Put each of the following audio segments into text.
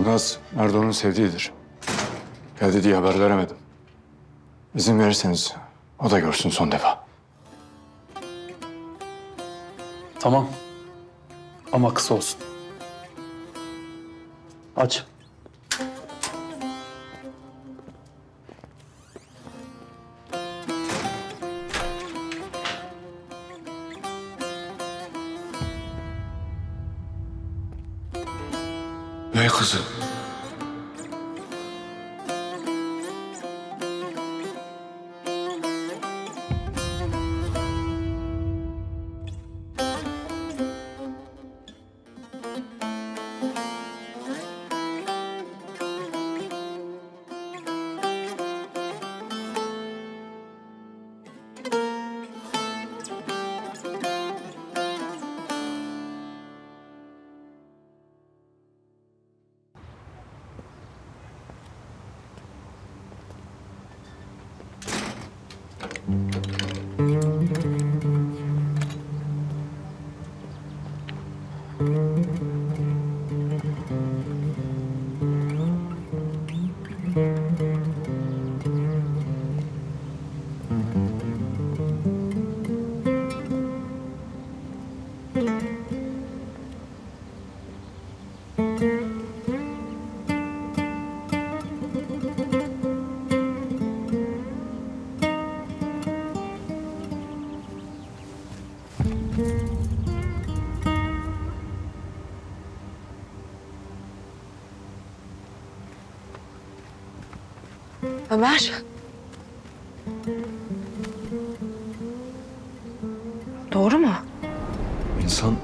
Ilgaz Erdoğan'ın sevdiğidir. Geldi diye haber veremedim. İzin verirseniz o da görsün son defa. Tamam. Ama kısa olsun. Aç. Ne kızı? Ömer. Doğru mu? İnsan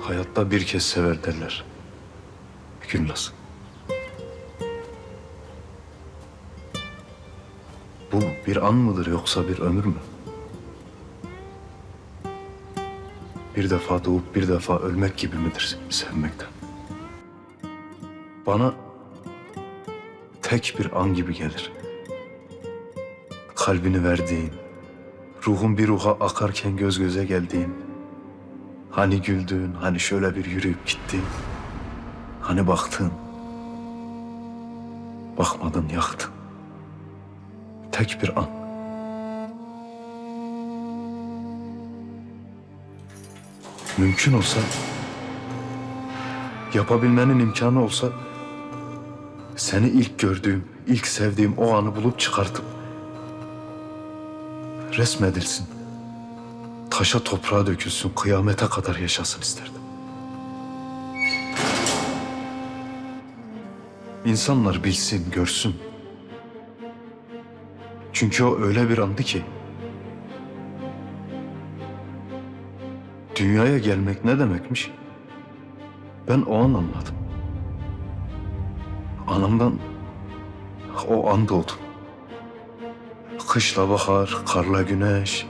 hayatta bir kez sever derler. Gülnaz. Bu bir an mıdır yoksa bir ömür mü? Bir defa doğup bir defa ölmek gibi midir sevmekten? Bana tek bir an gibi gelir. Kalbini verdiğin, Ruhun bir ruha akarken göz göze geldiğin, hani güldüğün, hani şöyle bir yürüyüp gittiğin, hani baktın, bakmadın yaktın. Tek bir an. Mümkün olsa, yapabilmenin imkanı olsa, seni ilk gördüğüm, ilk sevdiğim o anı bulup çıkartıp resmedilsin. Taşa toprağa dökülsün, kıyamete kadar yaşasın isterdim. İnsanlar bilsin, görsün. Çünkü o öyle bir andı ki dünyaya gelmek ne demekmiş? Ben o an anladım. Anamdan o an doğdum. Kışla bahar, karla güneş.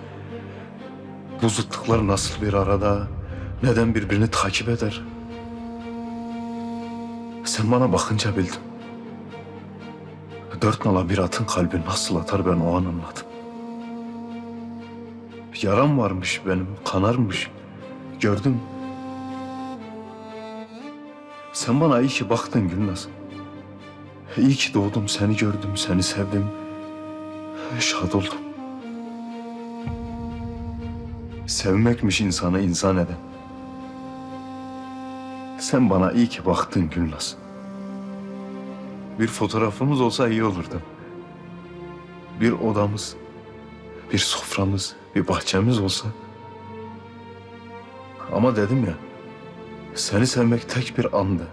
Bu zıtlıklar nasıl bir arada? Neden birbirini takip eder? Sen bana bakınca bildim. Dört nala bir atın kalbi nasıl atar ben o an anladım. Yaram varmış benim, kanarmış. Gördüm. Sen bana iyi ki baktın Gülnaz. İyi ki doğdum, seni gördüm, seni sevdim. Şad oldum. Sevmekmiş insanı insan eden. Sen bana iyi ki baktın Gülnaz. Bir fotoğrafımız olsa iyi olurdu. Bir odamız, bir soframız, bir bahçemiz olsa. Ama dedim ya, seni sevmek tek bir andı.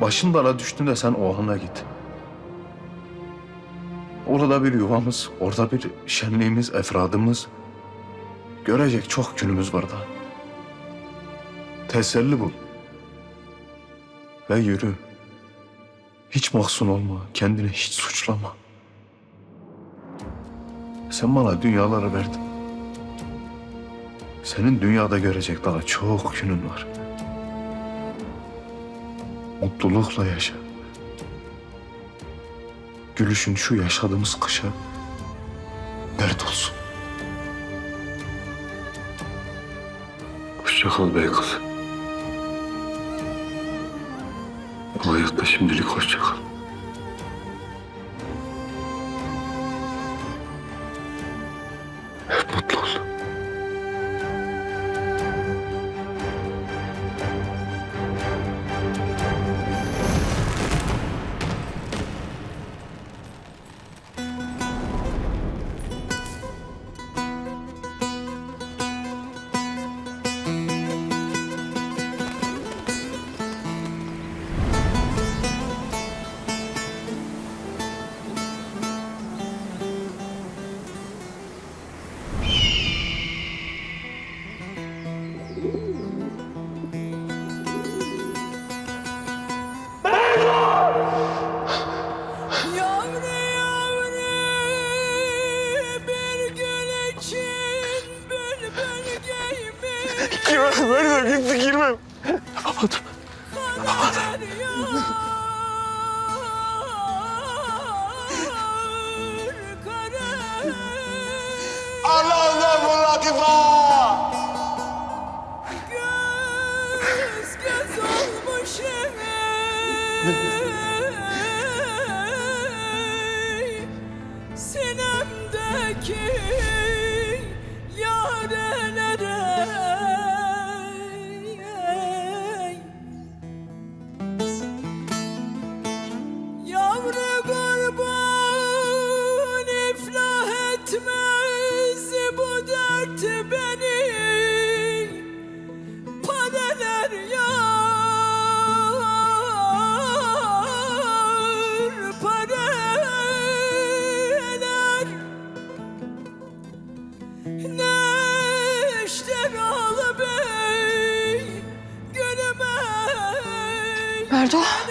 Başın dara düştüğünde sen o ana git. Orada bir yuvamız, orada bir şenliğimiz, efradımız. Görecek çok günümüz var daha. Teselli bul. Ve yürü. Hiç mahzun olma, kendini hiç suçlama. Sen bana dünyaları verdin. Senin dünyada görecek daha çok günün var mutlulukla yaşa. Gülüşün şu yaşadığımız kışa dert olsun. Hoşçakal bey kız. Olayakta şimdilik hoşçakal. nerede gitti girmem. Yapamadım. Yapamadım. Allah'ım bu Latifa! Göz göz olmuş ey Sinemdeki Berdo.